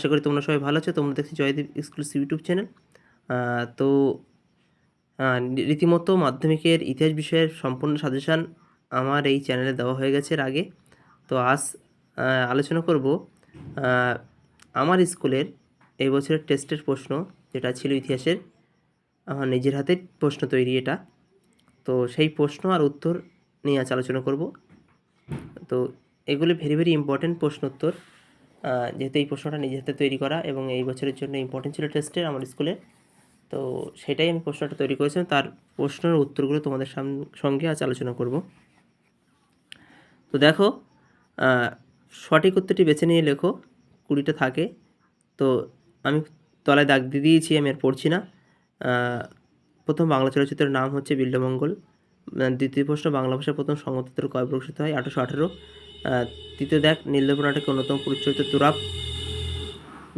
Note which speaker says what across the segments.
Speaker 1: আশা করি তোমরা সবাই ভালো আছো, তোমরা দেখছি জয়দীপ এক্সক্লুসিভ ইউটিউব চ্যানেল তো রীতিমতো মাধ্যমিকের ইতিহাস বিষয়ের সম্পূর্ণ সাজেশান আমার এই চ্যানেলে দেওয়া হয়ে গেছে এর আগে। তো আজ আলোচনা করব আমার স্কুলের এই বছরের টেস্টের প্রশ্ন, যেটা ছিল ইতিহাসের, আমার নিজের হাতে প্রশ্ন তৈরি এটা। তো সেই প্রশ্ন আর উত্তর নিয়ে আজ আলোচনা করব। তো এগুলি ভেরি ভেরি ইম্পর্টেন্ট প্রশ্ন উত্তর যেহেতু এই প্রশ্নটা নিজের হাতে তৈরি করা এবং এই বছরের জন্য ইম্পর্টেন্ট ছিল টেস্টের আমার স্কুলে তো সেটাই আমি প্রশ্নটা তৈরি করেছিলাম। তার প্রশ্নের উত্তরগুলো তোমাদের সঙ্গে আজ আলোচনা করব। তো দেখো সঠিক উত্তরটি বেছে নিয়ে লেখো, কুড়িটা থাকে। তো আমি তলায় দাগ দিয়ে দিয়েছি, আমি আর পড়ছি না। প্রথম বাংলা চলচ্চিত্রের নাম হচ্ছে বিল্লমঙ্গল দ্বিতীয় প্রশ্ন, বাংলা ভাষার প্রথম সংগতত্র কয় প্রকাশিত হয়? আঠারোশো আঠেরো। তৃতীয় দেখ নীলদর্পণ নাটকের অন্যতম পরিচয়িত তুরাপ।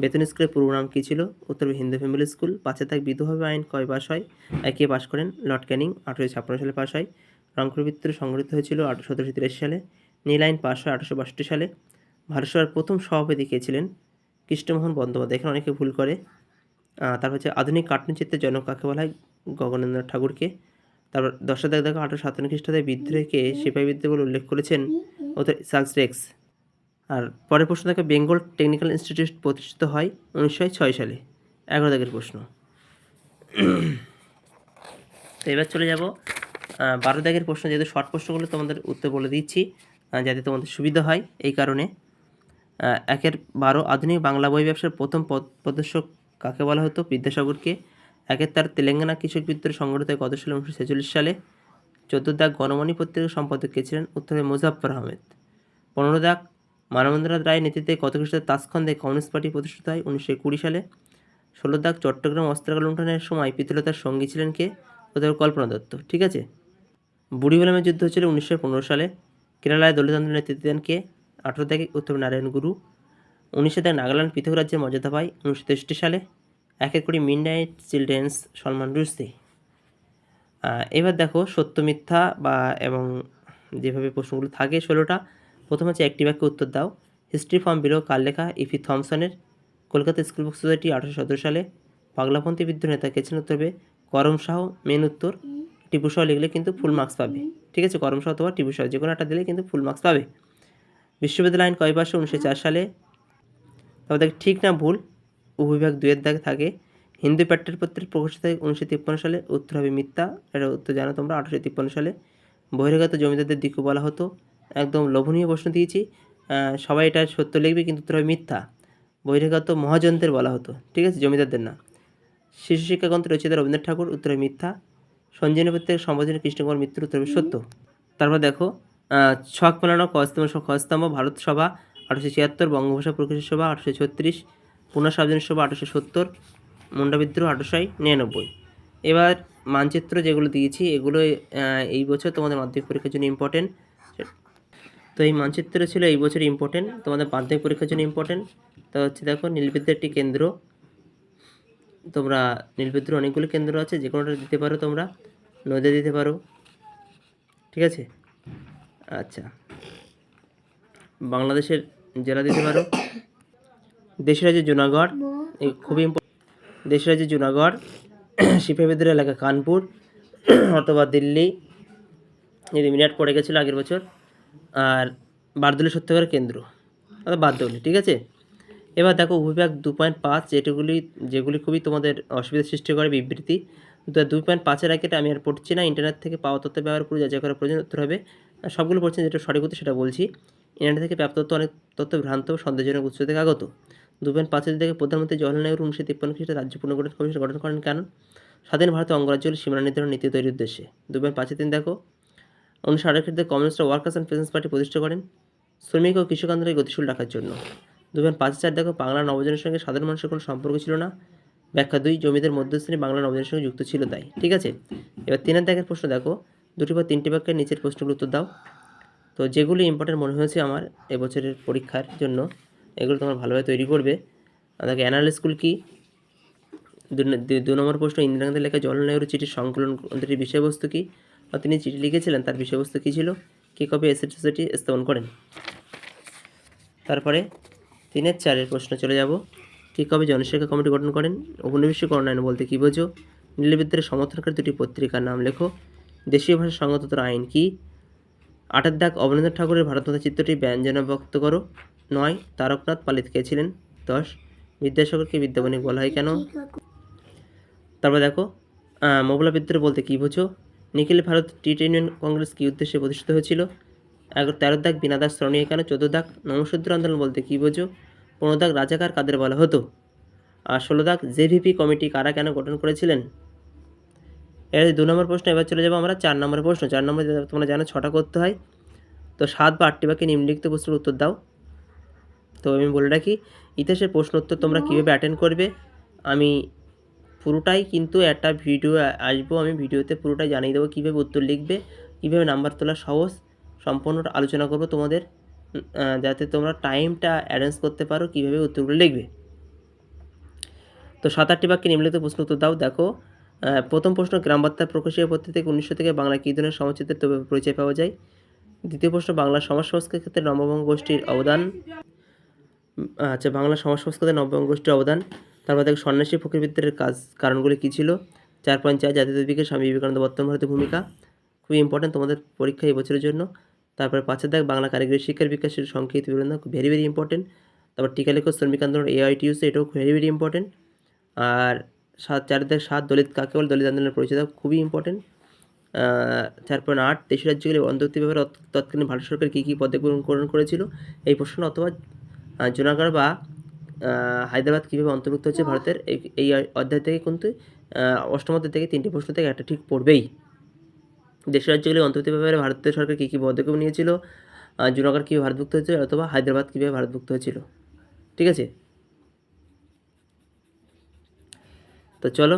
Speaker 1: বেতন স্কুলের পূর্ব নাম কী ছিল? উত্তর হিন্দু ফ্যামিলি স্কুল। পাঁচে তাক বিধবা আইন কয় পাস হয়? আহ, কে পাশ করেন লর্ড ক্যানিং আঠেরোশো ছাপ্পান্ন সালে পাশ হয়। রংপুর বৃত্তরে সংগঠিত হয়েছিল আঠারোশো সতেরোশো তিরাশি সালে। নীল আইন পাশ হয় আঠারোশো বাষট্টি সালে। ভারত সভার প্রথম সভাপতি কে ছিলেন? কৃষ্ণমোহন বন্দ্যোপাধ্যায়। এখানে অনেকে ভুল করে। তারপর হচ্ছে আধুনিক কার্টুন চিত্রের জনক কাকে বলা হয়? গগনেন্দ্র ঠাকুরকে। তারপর দশটা দেখ, দেখো আঠারোশো সাতান্ন খ্রিস্টাব্দে বিদ্রোহকে সিপাহী বিদ্রোহ বলে উল্লেখ করেছেন ওদের চার্লস রেক্স। আর পরের প্রশ্ন দেখো, বেঙ্গল টেকনিক্যাল ইনস্টিটিউট প্রতিষ্ঠিত হয় উনিশশো ছয় সালে। এগারো দাগের প্রশ্ন। তো এবার চলে যাব বারো দাগের প্রশ্ন, যেহেতু শর্ট প্রশ্নগুলো তোমাদের উত্তর বলে দিচ্ছি যাতে তোমাদের সুবিধা হয় এই কারণে। একের বারো আধুনিক বাংলা বই ব্যবসার প্রথম প্রদর্শক কাকে বলা হতো? বিদ্যাসাগরকে। একের তার তেলেঙ্গানা কৃষক বিদ্রোহ সংগঠিত হয় কত সালে উনিশশো ছেচল্লিশ সালে চোদ্দ দাগ গণমণি পত্রিকার সম্পাদক কে ছিলেন? উত্তরে মুজাফর আহমেদ। পনেরো দাগ মানবেন্দ্রনাথ রায়ের নেতৃত্বে কত খ্রিস্টাব্দে তাসখন্দে কমিউনিস্ট পার্টি প্রতিষ্ঠিত হয় উনিশশো কুড়ি সালে। ষোলো দাগ চট্টগ্রাম অস্ত্রাগার লুণ্ঠনের সময় পিতলতার সঙ্গী ছিলেন কে? ওদের কল্পনা দত্ত। ঠিক আছে? বুড়িবালামের যুদ্ধ হচ্ছিল উনিশশো পনেরো সালে। কেরালায় দলিত আন্দোলনের নেতৃত্ব দেন কে? আঠেরো থেকে উত্তর নারায়ণ গুরু। উনিশশো থেকে নাগাল্যান্ড পৃথক রাজ্যের মর্যাদা পায় উনিশশো তেষট্টি সালে। এক এক করে midnight children's Salman ah, এবার দেখো সত্য মিথ্যা বা এবং যেভাবে প্রশ্নগুলো থাকে ষোলোটা প্রথম হচ্ছে একটি বাক্যে উত্তর দাও। হিস্ট্রি ফর্ম বিলো কার লেখা? ইফি থমসনের কলকাতা স্কুল বুক সোসাইটি আঠারোশো সতেরো সালে। পাগলাপন্থী বিদ্রোহ নেতা কে ছিলেন উত্তর করম শাহ মেন উত্তর। টিপু শাহ লিখলে কিন্তু ফুল মার্কস পাবে। ঠিক আছে করম শাহ অথবা টিপু শাহ যে কোনো একটা দিলে কিন্তু ফুল মার্কস পাবে। বিশ্ববিদ্যালয় আইন কয় পাশে উনিশশো চার সালে। তবে দেখ ঠিক না ভুল। উপবিভাগ দুয়ের দাগে থাকে। হিন্দু প্যাটের পত্রের প্রকাশিত হয় উনিশশো তিপ্পান্ন সালে, উত্তর হবে মিথ্যা। এটা উত্তর জানো তোমরা, আঠারোশো তিপ্পান্ন সালে। বহিরাগত জমিদারদের দিকু বলা হতো। একদম লোভনীয় প্রশ্ন দিয়েছি। সবাই এটা সত্য লিখবে, কিন্তু উত্তর হবে মিথ্যা। বহিরাগত মহাজনদের বলা হতো। ঠিক আছে, জমিদারদের না। শিশু শিক্ষা গ্রন্থ রচিত রবীন্দ্রনাথ ঠাকুর, উত্তরে মিথ্যা। সঞ্জীবনী পত্রিকার সম্বোধনে কৃষ্ণকুমার মৃত্যুর উত্তর সত্য। তারপর দেখো ছক মেলানো, কস্তম্ভ খস্তম্ভ ভারত সভা, আঠারোশো ছিয়াত্তর বঙ্গভাষা প্রকাশের সভা, আঠারোশো ছত্রিশ। পুনঃ সার্বজনীন সভা আঠারোশো সত্তর, মুন্ডা বিদ্রোহ আঠারোশো নিরানব্বই। এবার মানচিত্র যেগুলো দিয়েছি এগুলো এই বছর তোমাদের মাধ্যমিক পরীক্ষার জন্য ইম্পর্টেন্ট তো এই মানচিত্র ছিল এই বছর ইম্পর্টেন্ট তোমাদের মাধ্যমিক পরীক্ষার জন্য ইম্পর্টেন্ট তো হচ্ছে দেখো নীলবিদ্যার একটি কেন্দ্র। তোমরা নীলবিদ্রোহ অনেকগুলো কেন্দ্র আছে, যে কোনোটা দিতে পারো তোমরা নদী দিতে পারো। ঠিক আছে? আচ্ছা। বাংলাদেশের জেলা দিতে পারো। দেশের রাজ্যে জুনাগড় এই খুবই ইম্পর্টেন্ট দেশের রাজ্যে জুনাগড় শিল্পবিদ্যার এলাকা কানপুর অথবা দিল্লি এই মিনাট পড়ে গেছিল আগের বছর আর বারদুলি সত্যকার কেন্দ্র। অর্থাৎ বারদৌলি ঠিক আছে? এবার দেখো উপবিভাগ দু পয়েন্ট পাঁচ যেগুলি যেগুলি খুবই তোমাদের অসুবিধার সৃষ্টি করে বিবৃতি দুই পয়েন্ট পাঁচের আগে আমি আর পড়ছি না ইন্টারনেট থেকে পাওয়া তথ্য ব্যবহার করে যাচাই করার প্রয়োজন উত্তর হবে। সবগুলো পড়ছেন যেটা সঠিক উত্তর সেটা বলছি। ইন্টারনেট থেকে প্রাপ্ত তথ্য অনেক তথ্য ভ্রান্ত সন্দেহজনক উৎস থেকে আগত। দু পয়েন্ট পাঁচের থেকে প্রধানমন্ত্রী জওয়াহরলাল নেহরু উনিশশো তিপ্পান্ন খ্রিস্টে রাজ্য পুনর্গঠন কমিশন গঠন করেন কেন স্বাধীন ভারতের অঙ্গরাজ্যগুলি সীমানা নির্ধারণ নীতি তৈরির উদ্দেশ্যে। দু পয়েন্ট পাঁচের দিন দেখো, উনিশশো আঠারো খ্রিস্টে communist workers and peasants party প্রতিষ্ঠা করেন শ্রমিক ও কৃষক আন্দোলনকে গতিশীল রাখার জন্য। দু হাজার পাঁচ চার দেখো, বাংলা নবজনের সঙ্গে সাধারণ মানুষের কোনো সম্পর্ক ছিল না। ব্যাখ্যা দুই, জমিদের মধ্যস্থিনী বাংলা নবজনের সঙ্গে যুক্ত ছিল তাই, ঠিক আছে? এবার তিনের দাগের প্রশ্ন দেখো, দুটি বা তিনটি বাক্যের নিচের প্রশ্নগুলো উত্তর দাও। তো যেগুলি ইম্পর্টেন্ট মনে হয়েছে আমার এবছরের পরীক্ষার জন্য এগুলো তোমার ভালোভাবে তৈরি করবে। দেখো অ্যানাল স্কুল কি? দু নম্বর প্রশ্ন ইন্দিরা গান্ধীর লেখা জওয়াহরলাল চিঠির সংকলন গ্রন্থটির বিষয়বস্তু কী? বা তিনি চিঠি লিখেছিলেন, তার বিষয়বস্তু কী ছিল? কে কবে এসেট সোসাইটি স্থাপন করেন? তারপরে তিনের চারের প্রশ্ন চলে যাব। কে কবে জনশিক্ষা কমিটি গঠন করেন? উপনিবেশিক করণায়ন বলতে কী বোঝো? নীলবিদ্যার সমর্থনকারী দুটি পত্রিকার নাম লেখো। দেশীয় ভাষা সংগততর আইন কি? আটের দাগ অবনীন্দ্র ঠাকুরের ভারতমাতা চিত্রটি ব্যঞ্জনা ব্যক্ত করো। নয়, তারকনাথ পালিত কে ছিলেন? দশ, বিদ্যাসাগরকে বিদ্যাবণিক বলা হয় কেন? তারপর দেখো মোগলা বিদ্রোহ বলতে কী বোঝো? নিখিল ভারত টি ইউনিয়ন কংগ্রেস কী উদ্দেশ্যে প্রতিষ্ঠিত হয়েছিল? এগারো, তেরো দাগ বিনা দাগ স্মরণীয় কেন চোদ্দ দাগ নমসূদ্র আন্দোলন বলতে কী বোঝো? পনেরো দাগ রাজাকার কাদের বলা হতো? আর ষোলো দাগ জেভিপি কমিটি কারা কেন গঠন করেছিলেন? এর দু নম্বর প্রশ্ন, এবার চলে যাব আমরা চার নম্বর প্রশ্ন। চার নম্বর, তোমরা জানো, ছটা করতে হয়। তো সাত বা আটটি বাক্যে নিম্নলিখিত প্রশ্নের উত্তর দাও। তো আমি বলে রাখি ইতিহাসের প্রশ্ন উত্তর তোমরা কীভাবে অ্যাটেন্ড করবে আমি পুরোটাই কিন্তু একটা ভিডিও আসব আমি ভিডিওতে পুরোটাই জানিয়ে দেবো কীভাবে উত্তর লিখবে কীভাবে নাম্বার তোলা সহজ সম্পূর্ণ আলোচনা করব তোমাদের যাতে তোমরা টাইমটা অ্যারেঞ্জ করতে পারো কীভাবে উত্তরগুলো লিখবে। তো সাত আটটি বাক্যে নিম্নলিখিত প্রশ্ন উত্তর দাও দেখো প্রথম প্রশ্ন গ্রামবার্তা প্রকাশিত পত্রিকা থেকে উনিশশো থেকে বাংলা কী ধরনের সমচিত্রের পরিচয় পাওয়া যায়? দ্বিতীয় প্রশ্ন বাংলা সমাজ সংস্কৃতির ক্ষেত্রে নববঙ্গ গোষ্ঠীর অবদান। আচ্ছা বাংলা সমাজ সংস্কৃতির নববঙ্গ গোষ্ঠীর অবদান, তারপর দেখো সন্ন্যাসী ফকিরবিদ্যার কাজ, কারণগুলি কী ছিল? চার চার, জাতীয় বিকাশ স্বামী বিবেকানন্দ বর্তমান ভারতের ভূমিকা, খুবই ইম্পর্টেন্ট তোমাদের পরীক্ষা এই বছরের জন্য। তারপরে পাঁচের দেখ বাংলা কারিগরি শিক্ষার বিকাশের সংক্ষিপ্ত বিবরণ ভেরি ভেরি ইম্পর্টেন্ট তারপর টিকা লেখক শ্রমিক আন্দোলন এআইটিউসি এটাও ভেরি ভেরি ইম্পর্টেন্ট আর সাত চার দেখ সাত, দলিত কাকে বলে? দলিত আন্দোলনের পরিচয় খুবই ইম্পর্টেন্ট চার পয়েন্ট আট দেশের রাজ্যগুলি অন্তর্বর্তী ব্যাপারে তৎকালীন ভারত সরকার কী কী পদক্ষেপ গ্রহণ করেছিল? এই প্রশ্ন অথবা জুনাগড় বা হায়দ্রাবাদ কীভাবে অন্তর্ভুক্ত হচ্ছে ভারতের, এই অধ্যায় থেকে কিন্তু অষ্টম অধ্যায় থেকে তিনটি প্রশ্ন থেকে একটা ঠিক পড়বেই। দেশের রাজ্যগুলি অন্তর্বর্তী ব্যাপারে ভারতের সরকার কী কী পদক্ষেপ নিয়েছিল জুনাগড় কীভাবে ভারতভুক্ত হয়েছিল, অথবা হায়দ্রাবাদ কীভাবে ভারতভুক্ত হয়েছিল। ঠিক আছে? তো চলো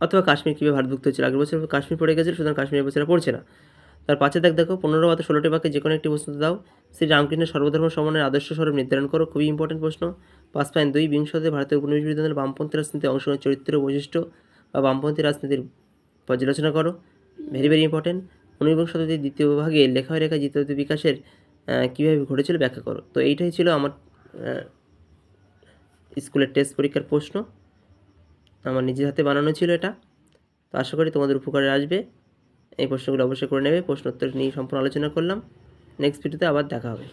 Speaker 1: অথবা কাশ্মীর কীভাবে ভারতভুক্ত হয়েছিল, আগের বছর কাশ্মীর পড়ে গেছিল, সুতরাং কাশ্মীর এবছর আর পড়ছে না। তার পাঁচে দেখ, দেখো, পনেরো বা ষোলোটি বাক্যে যে কোনো একটি প্রশ্ন দাও। শ্রী রামকৃষ্ণের সর্বধর্ম সমানের আদর্শ স্বরূপ নির্ধারণ করো, খুবই ইম্পর্টেন্ট প্রশ্ন। পাঁচ পয়েন্ট দুই বিংশ শতাব্দীতে ভারতের উপনিবেশ বিরোধী বামপন্থী রাজনীতি অংশগ্রহণ চরিত্র বৈশিষ্ট্য বা বামপন্থী রাজনীতির পর্যালোচনা করো। ভেরি ভেরি ইম্পর্টেন্ট ঊনবিংশ শতাব্দীর দ্বিতীয় ভাগে লেখা রেখা দ্বিতীয় বিকাশের কীভাবে ঘটেছিল ব্যাখ্যা করো। তো এইটাই ছিল আমার স্কুলের টেস্ট পরীক্ষার প্রশ্ন। আমার নিজের হাতে বানানো ছিল এটা। তো আশা করি তোমাদের উপকারে আসবে। এই প্রশ্নগুলো অবশ্যই করে নেবে প্রশ্ন উত্তর নিয়ে সম্পূর্ণ আলোচনা করলাম। নেক্সট ভিডিওতে আবার দেখা হবে।